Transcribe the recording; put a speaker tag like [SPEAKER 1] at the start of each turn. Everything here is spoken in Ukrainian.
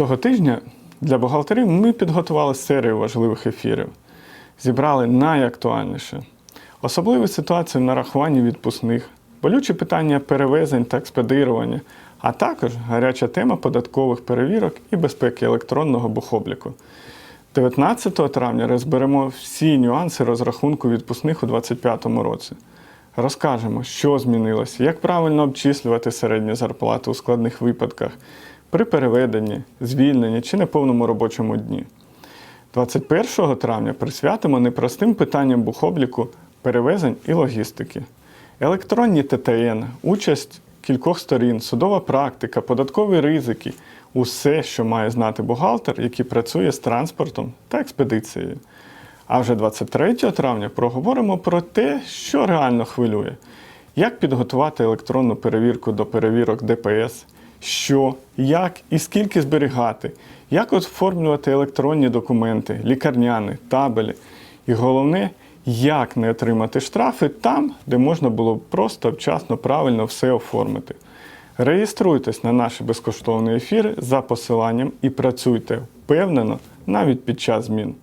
[SPEAKER 1] Цього тижня для бухгалтерів ми підготували серію важливих ефірів, зібрали найактуальніше. Особливі ситуації в нарахуванні відпускних, болючі питання перевезень та експедирування, а також гаряча тема податкових перевірок і безпеки електронного бухобліку. 19 травня розберемо всі нюанси розрахунку відпускних у 2025 році. Розкажемо, що змінилося, як правильно обчислювати середню зарплату у складних випадках при переведенні, звільненні чи неповному робочому дні. 21 травня присвятимо непростим питанням бухобліку перевезень і логістики. Електронні ТТН, участь кількох сторін, судова практика, податкові ризики усе, що має знати бухгалтер, який працює з транспортом та експедицією. А вже 23 травня проговоримо про те, що реально хвилює, як підготувати електронну перевірку до перевірок ДПС, що, як і скільки зберігати, як оформлювати електронні документи, лікарняни, табелі. І головне, як не отримати штрафи там, де можна було б просто вчасно правильно все оформити. Реєструйтесь на наші безкоштовні ефіри за посиланням і працюйте впевнено навіть під час змін.